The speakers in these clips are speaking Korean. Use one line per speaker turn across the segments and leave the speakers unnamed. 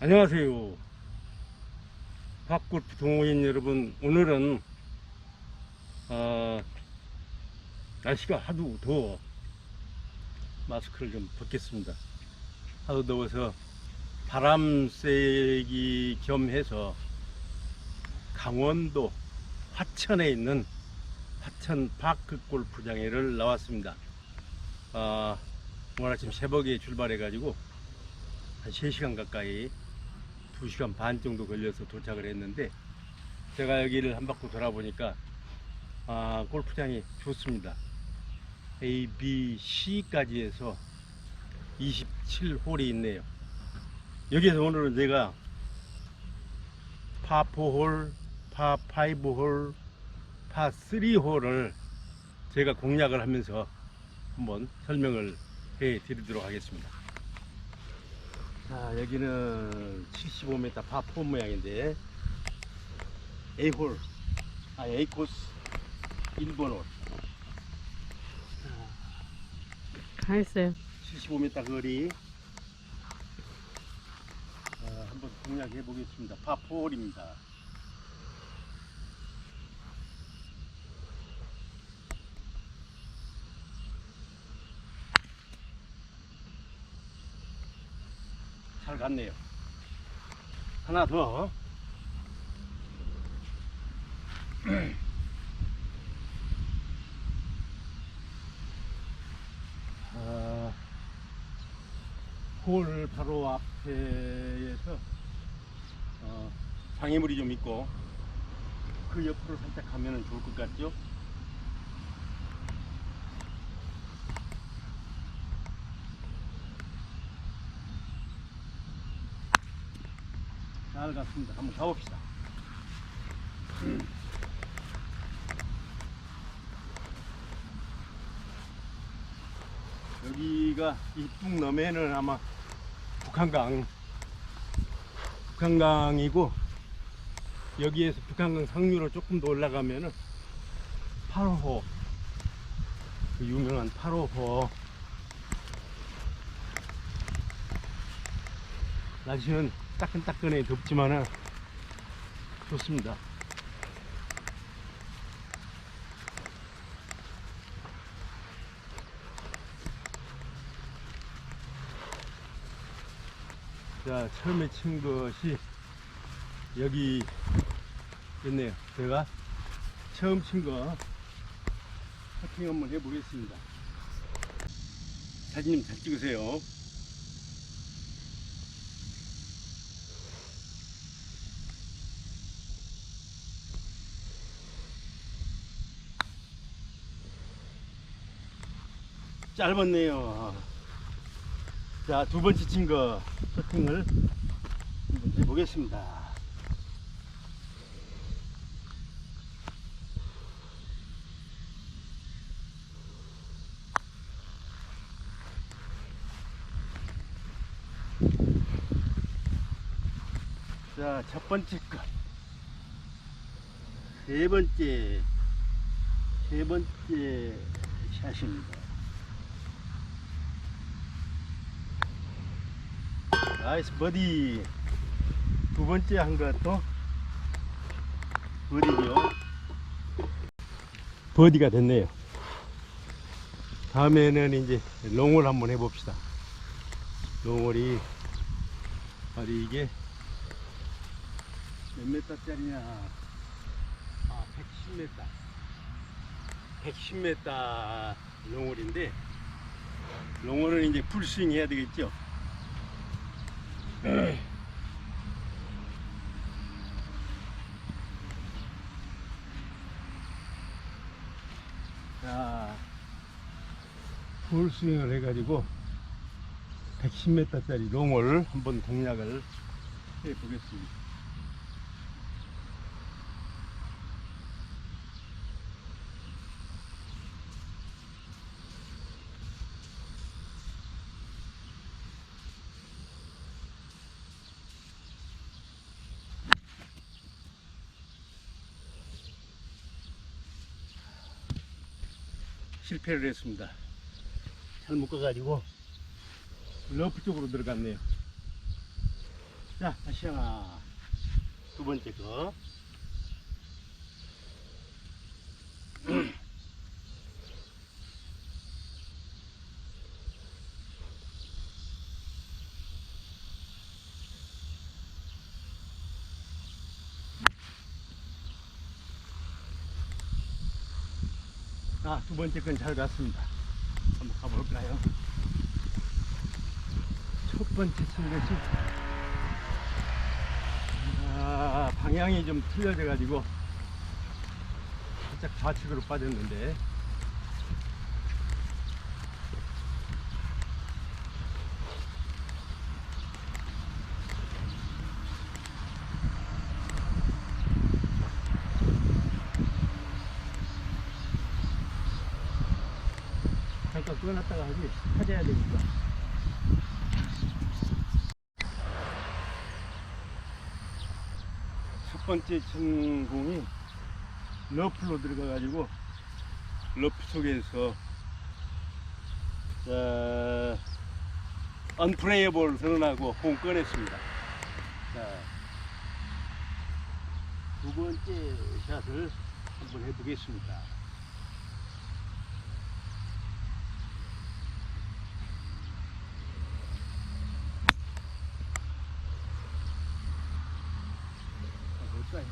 안녕하세요. 박골프 동호인 여러분, 오늘은 어, 날씨가 하도 더워 마스크를 좀 벗겠습니다. 하도 더워서 바람 쐬기 겸해서 강원도 화천에 있는 화천 파크 골프장에를 나왔습니다. 아, 오늘 아침 새벽에 출발해가지고 한 3시간 가까이 2시간 반 정도 걸려서 도착을 했는데 제가 여기를 한 바퀴 돌아보니까 아, 골프장이 좋습니다. A, B, C까지 해서 27홀이 있네요. 여기에서 오늘은 제가 파4홀, 파5홀, 파3홀을 제가 공략을 하면서 한번 설명을 해 드리도록 하겠습니다. 자, 여기는 75m 파4 모양인데 A홀, 아 A코스 1번
홀가 있어요.
75m 거리 어, 한번 공략해 보겠습니다. 파4홀입니다. 갔네요. 하나 더. 아, 홀 바로 앞에에서 어, 장애물이 좀 있고 그 옆으로 살짝 가면 좋을 것 같죠? 잘 갔습니다. 한번 가봅시다. 여기가 이 북 너머에는 아마 북한강 북한강이고 여기에서 북한강 상류로 조금 더 올라가면은 8호 그 유명한 8호호 날씨는 따끈따끈해 덥지만은 좋습니다. 자, 처음에 친 것이 여기 있네요. 제가 처음 친거 커팅 한번 해보겠습니다. 사진님 잘 찍으세요. 짧았네요. 자, 두 번째 친거 커팅을 한번 해보겠습니다. 자, 첫 번째 것. 세 번째, 세 번째 샷입니다. 나이스 버디. 두 번째 한 것도 버디죠. 버디가 됐네요. 다음에는 이제 롱을 한번 해봅시다. 롱홀이 어디 이게 몇 메타짜리냐? 아 110m 110m 롱홀인데 롱홀은 이제 풀스윙 해야 되겠죠 자, 풀스윙을 해가지고 110m짜리 롱을 한번 공략을 해보겠습니다. 실패를 했습니다. 잘 묶어가지고 러프 쪽으로 들어갔네요. 자, 다시 하나. 두 번째 거. 두 번째 건 잘 갔습니다. 한번 가볼까요? 첫 번째 친구지. 아, 방향이 좀 틀려져 가지고 살짝 좌측으로 빠졌는데 끊었다가 하지 찾아야 되니까 첫 번째 친 공이 러프로 들어가가지고 러프 속에서 자, 언프레이어볼 선언하고 공 꺼냈습니다. 자, 두 번째 샷을 한번 해보겠습니다. 자, 볼까요?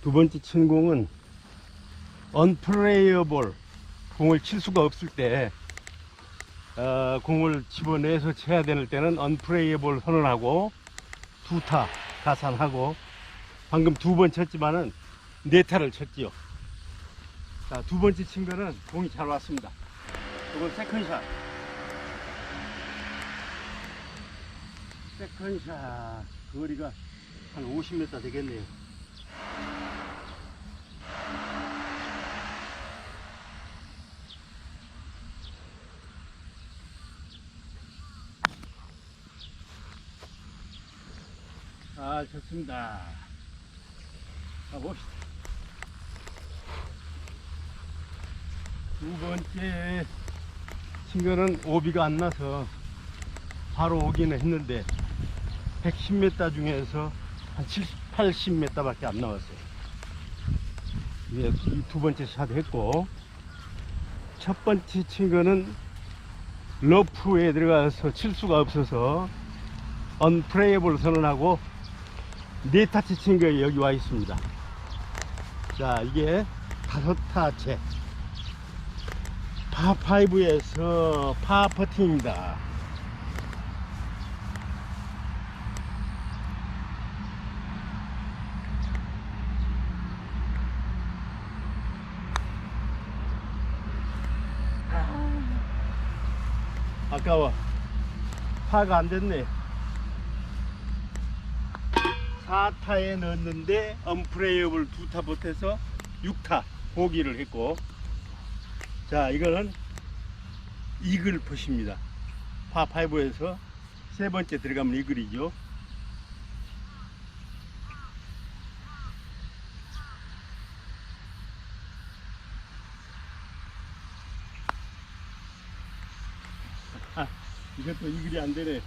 두 번째 친 공은 언플레이어볼 공을 칠 수가 없을 때 어, 공을 집어내서 쳐야 되는 때는 언플레이어볼 선언하고 두타 가산하고 방금 두 번 쳤지만은 네 타를 쳤지요. 자, 두 번째 친 거는 공이 잘 왔습니다. 이건 세컨샷. 세컨샷 거리가 한 50m 되겠네요. 아, 좋습니다. 가봅시다. 두 번째 친구는 오비가 안 나서 바로 오기는 했는데 110m 중에서 한 70, 80m 밖에 안 나왔어요. 이제 이두 번째 샷 했고 첫 번째 친구는 러프에 들어가서 칠 수가 없어서 언프레이블 선언하고 네 타치 친 거에 여기 와 있습니다. 자, 이게 다섯 타째. 파5에서 파 퍼팅입니다. 아까워. 파가 안 됐네. 4타에 넣었는데 언프레이어블 2타 못해서 6타 보기를 했고 자 이거는 이글 펫입니다. 파5에서 세 번째 들어가면 이글이죠. 아, 이것도 이글이 안 되네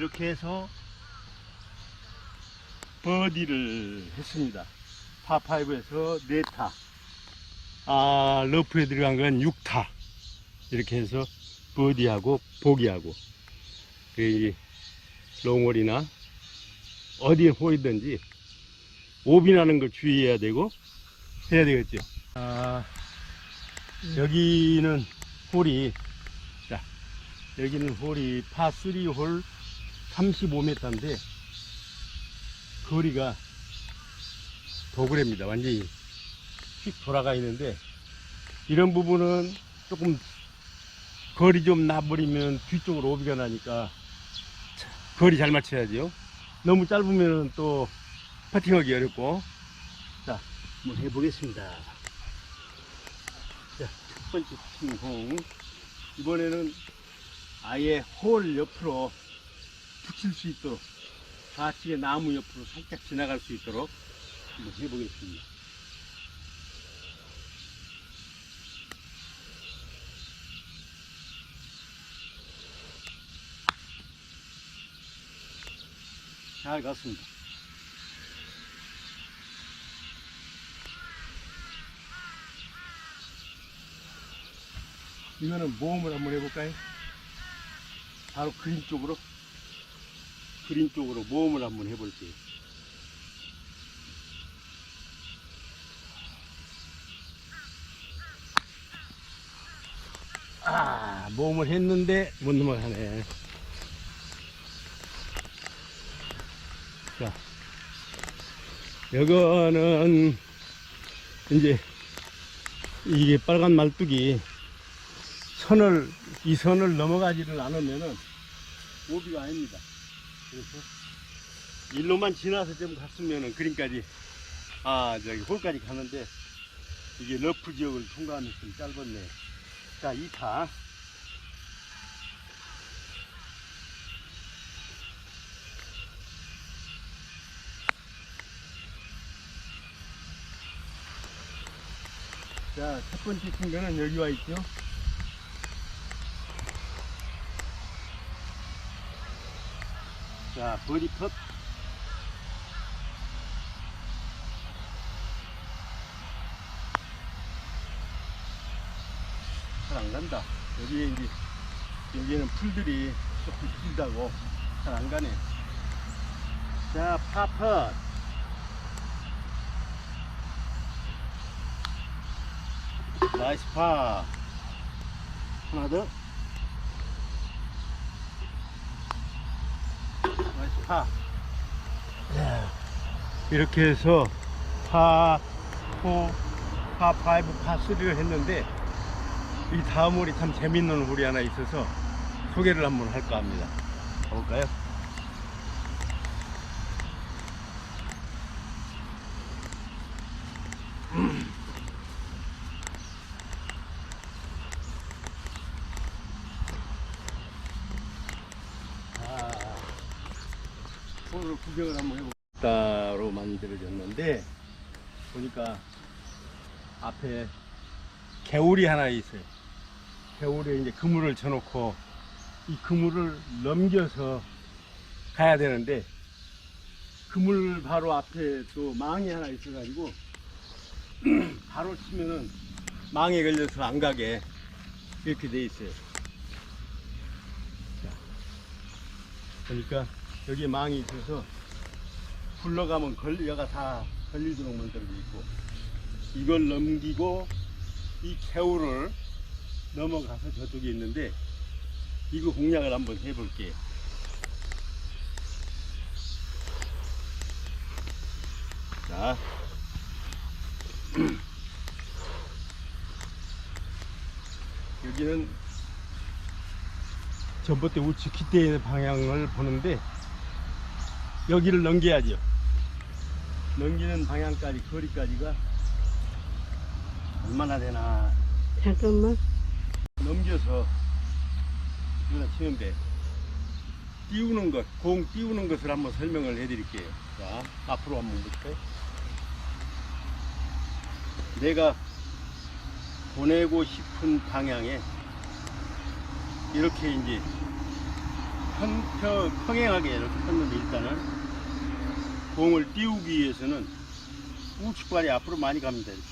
이렇게 해서 버디를 했습니다. 파5에서 4타. 아, 러프에 들어간 건 6타. 이렇게 해서 버디하고 보기하고. 이 롱홀이나 어디에 홀이든지 오비 나는 걸 주의해야 되고 해야 되겠죠. 아, 여기는 홀이 자, 여기는 홀이 파3 홀 35m인데 거리가 도그래입니다. 완전히 휙 돌아가 있는데 이런 부분은 조금 거리 좀 나버리면 뒤쪽으로 오비가 나니까 자, 거리 잘 맞춰야죠. 너무 짧으면 또 퍼팅하기 어렵고 자 한번 해보겠습니다. 자, 첫 번째 핑홍 이번에는 아예 홀 옆으로 붙일 수 있도록 좌측에 나무 옆으로 살짝 지나갈 수 있도록 한번 해보겠습니다. 잘 갔습니다. 이거는 모험을 한번 해볼까요? 바로 그린 쪽으로 그린 쪽으로 모험을 한번 해볼게요. 아, 모험을 했는데 못 넘어가네. 자, 이거는 이제 이게 빨간 말뚝이 선을 이 선을 넘어가지를 않으면은 오비가 아닙니다. 그래서 일로만 지나서 좀 갔으면은 그림까지 아 저기 홀까지 가는데 이게 러프 지역을 통과하면서 좀 짧았네. 자 2타 자, 첫 번째 친구는 여기 와 있죠. 자, 버디 컷. 잘안 간다. 여기에 이제, 여기에는 풀들이 조금 길다고 잘 안 가네. 자, 파펫. 나이스 파. 하나 더. 나이스 파. 자, 이렇게 해서 파, 4, 파 5, 파 3를 했는데 이 다음 홀이 참 재밌는 홀이 하나 있어서 소개를 한번 할까 합니다. 가볼까요? 아, 오늘 구경을 한번 해볼까. 따로 만들어졌는데 보니까 앞에 개울이 하나 있어요. 개울에 이제 그물을 쳐놓고 이 그물을 넘겨서 가야 되는데 그물 바로 앞에 또 망이 하나 있어가지고 바로 치면은 망에 걸려서 안 가게 이렇게 돼 있어요. 자, 보니까 여기에 망이 있어서 굴러가면 걸려가 다 걸리도록 만들어져 있고 이걸 넘기고 이 개울을 넘어가서 저쪽에 있는데 이거 공략을 한번 해볼게요. 자, 여기는 전봇대 우측 기대의 방향을 보는데 여기를 넘겨야죠. 넘기는 방향까지 거리까지가 얼마나 되나
잠깐만.
넘겨서 이거나 치면 돼. 띄우는 것, 공 띄우는 것을 한번 설명을 해드릴게요. 자, 앞으로 한번 볼까요? 내가 보내고 싶은 방향에 이렇게 이제 평, 평행하게 이렇게 폈는데 일단은 공을 띄우기 위해서는 우측발이 앞으로 많이 갑니다. 이렇게.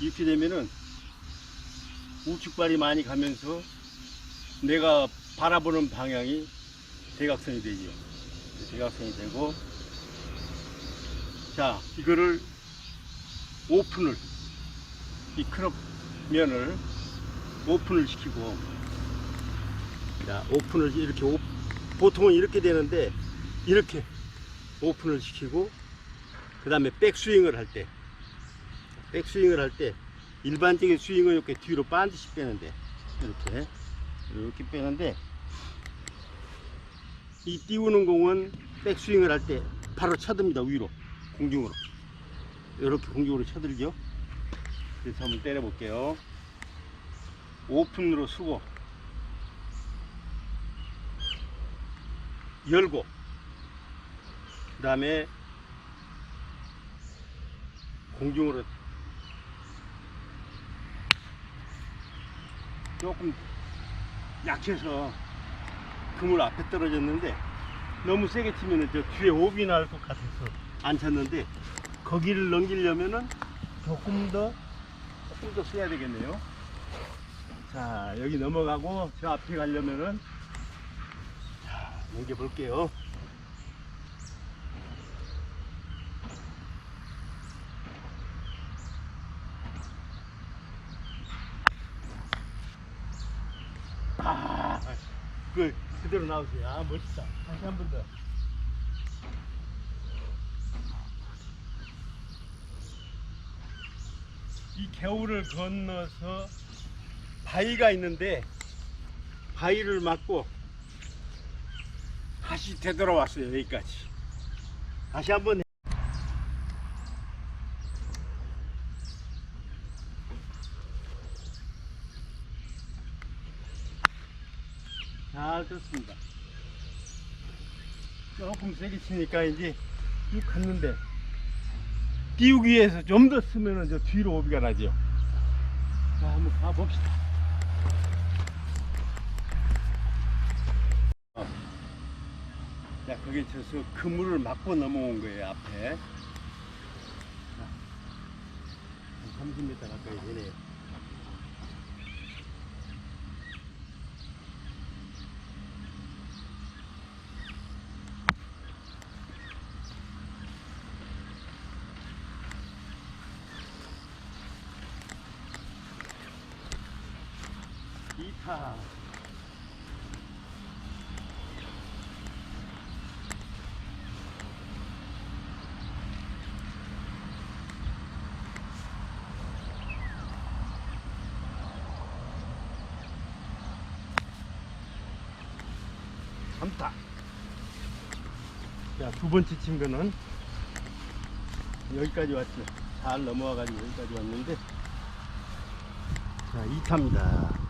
이렇게 되면은 우측발이 많이 가면서 내가 바라보는 방향이 대각선이 되죠. 대각선이 되고 자 이거를 오픈을 이 크롭 면을 오픈을 시키고 자 오픈을 이렇게 오- 보통은 이렇게 되는데 이렇게 오픈을 시키고 그 다음에 백스윙을 할때 백스윙을 할 때 일반적인 스윙은 이렇게 뒤로 반드시 빼는데 이렇게 이렇게 빼는데 이 띄우는 공은 백스윙을 할 때 바로 쳐듭니다 위로 공중으로. 이렇게 공중으로 쳐들죠. 그래서 한번 때려 볼게요. 오픈으로 쓰고 열고 그 다음에 공중으로 조금 약해서 그물 앞에 떨어졌는데 너무 세게 치면 저 뒤에 오비 날것 같아서 안 쳤는데 거기를 넘기려면은 조금 더 조금 더 써야 되겠네요. 자 여기 넘어가고 저 앞에 가려면은 자 넘겨 볼게요. 아, 그 그대로 나오세요. 아 멋있다. 다시 한 번 더. 이 겨울을 건너서 바위가 있는데 바위를 막고 다시 되돌아왔어요 여기까지 다시 한번 잘 떴습니다 조금 세게 치니까 이제 쭉 갔는데 띄우기 위해서 좀 더 쓰면은 저 뒤로 오비가 나죠. 자, 한번 가봅시다. 어. 자, 거기 쳐서 그물을 막고 넘어온 거예요, 앞에. 자, 한 30m 가까이 되네요. 이타. 삼타. 자, 두 번째 친 거는 여기까지 왔죠. 잘 넘어와가지고 여기까지 왔는데, 자, 2타입니다.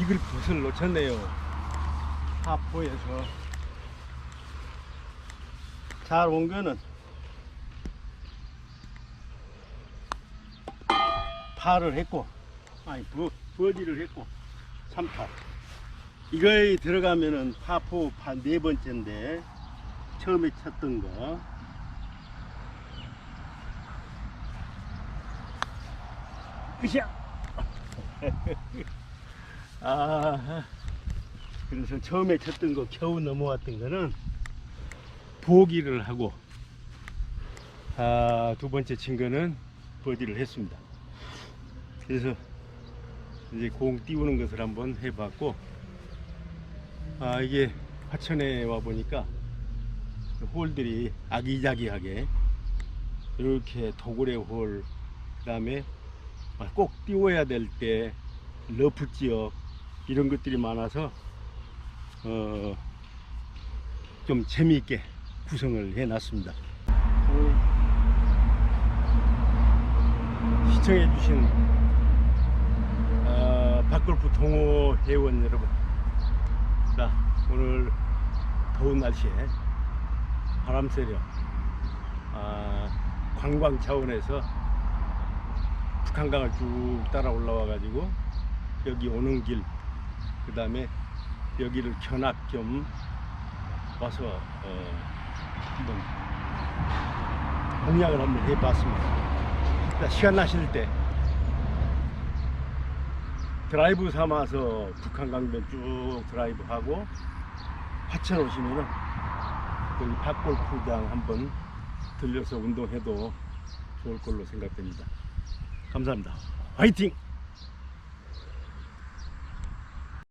이글 붓을 놓쳤네요. 하포에서 잘 온 거는 파를 했고, 아니 버, 버디를 했고 3파. 이거에 들어가면은 파포 파 네 번째인데 처음에 쳤던 거. 으쌰! 아, 그래서 처음에 쳤던 거 겨우 넘어왔던 거는 보기를 하고 아, 두 번째 친 거는 버디를 했습니다. 그래서 이제 공 띄우는 것을 한번 해봤고 아 이게 화천에 와 보니까 홀들이 아기자기하게 이렇게 도굴의 홀 그 다음에 꼭 띄워야 될 때 러프 지역 이런 것들이 많아서 어, 좀 재미있게 구성을 해놨습니다. 시청해주신 어, 박골프 동호 회원 여러분, 자 오늘 더운 날씨에 바람 쐬려 아, 관광 차원에서 북한강을 쭉 따라 올라와 가지고 여기 오는 길, 그 다음에 여기를 견학 겸 와서 어, 한번 공략을 한번 해봤습니다. 자, 시간 나실 때 드라이브 삼아서 북한강변 쭉 드라이브 하고 화천 오시면은 여기 밭골프장 한번 들려서 운동해도 좋을 걸로 생각됩니다. 감사합니다. 화이팅!